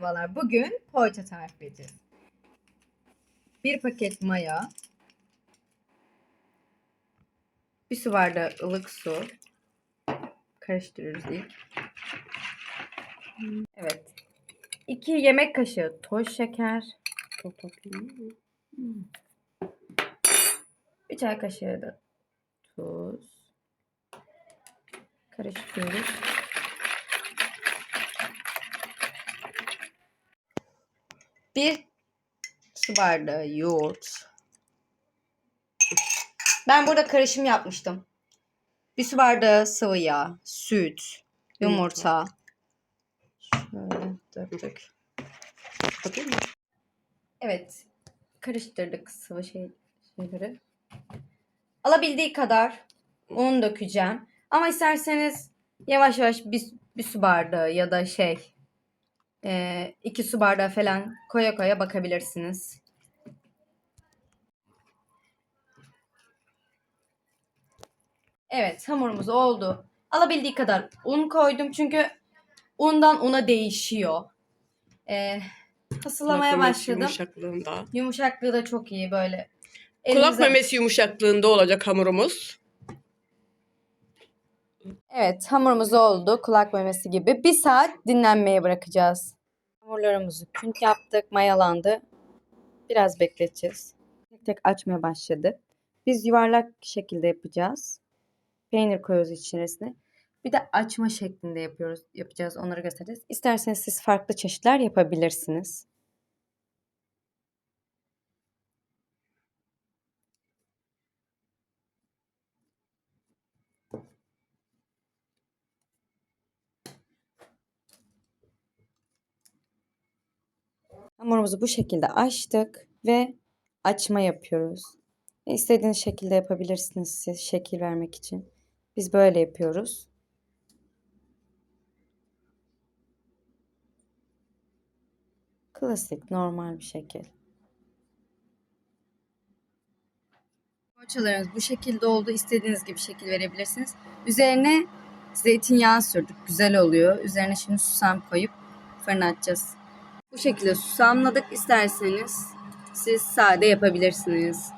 Merhabalar. Bugün poğaça tarifi edeceğiz. Bir paket maya. Bir su bardağı ılık su. Karıştırıyoruz ilk. Evet. 2 yemek kaşığı toz şeker. Bir çay kaşığı da tuz. Karıştırıyoruz. Bir su bardağı yoğurt. Ben burada karışım yapmıştım. Bir su bardağı sıvı yağ, süt, yumurta. Şöyle döktük. Bakayım mı? Evet. Karıştırdık sıvı şey, şeyleri. Alabildiği kadar un dökeceğim. Ama isterseniz yavaş yavaş bir, bir su bardağı ya da şey e, iki su bardağı falan koya koya bakabilirsiniz. Evet hamurumuz oldu. Alabildiği kadar un koydum çünkü undan una değişiyor. E, hasılamaya Kulak başladım. Yumuşaklığında. Yumuşaklığı da çok iyi böyle. Kulak Elinize- memesi yumuşaklığında olacak hamurumuz. Evet hamurumuz oldu. Kulak memesi gibi. Bir saat dinlenmeye bırakacağız. Hamurlarımızı künt yaptık. Mayalandı. Biraz bekleteceğiz. Tek tek açmaya başladı. Biz yuvarlak şekilde yapacağız. Peynir koyuyoruz içerisine. Bir de açma şeklinde yapıyoruz. Yapacağız. Onları göstereceğiz. İsterseniz siz farklı çeşitler yapabilirsiniz. Hamurumuzu bu şekilde açtık ve açma yapıyoruz. E, İstediğiniz şekilde yapabilirsiniz siz şekil vermek için. Biz böyle yapıyoruz. Klasik, normal bir şekil. Poğaçalarımız bu şekilde oldu. İstediğiniz gibi şekil verebilirsiniz. Üzerine zeytinyağı sürdük. Güzel oluyor. Üzerine şimdi susam koyup fırına atacağız. Bu şekilde susamladık. İsterseniz siz sade yapabilirsiniz.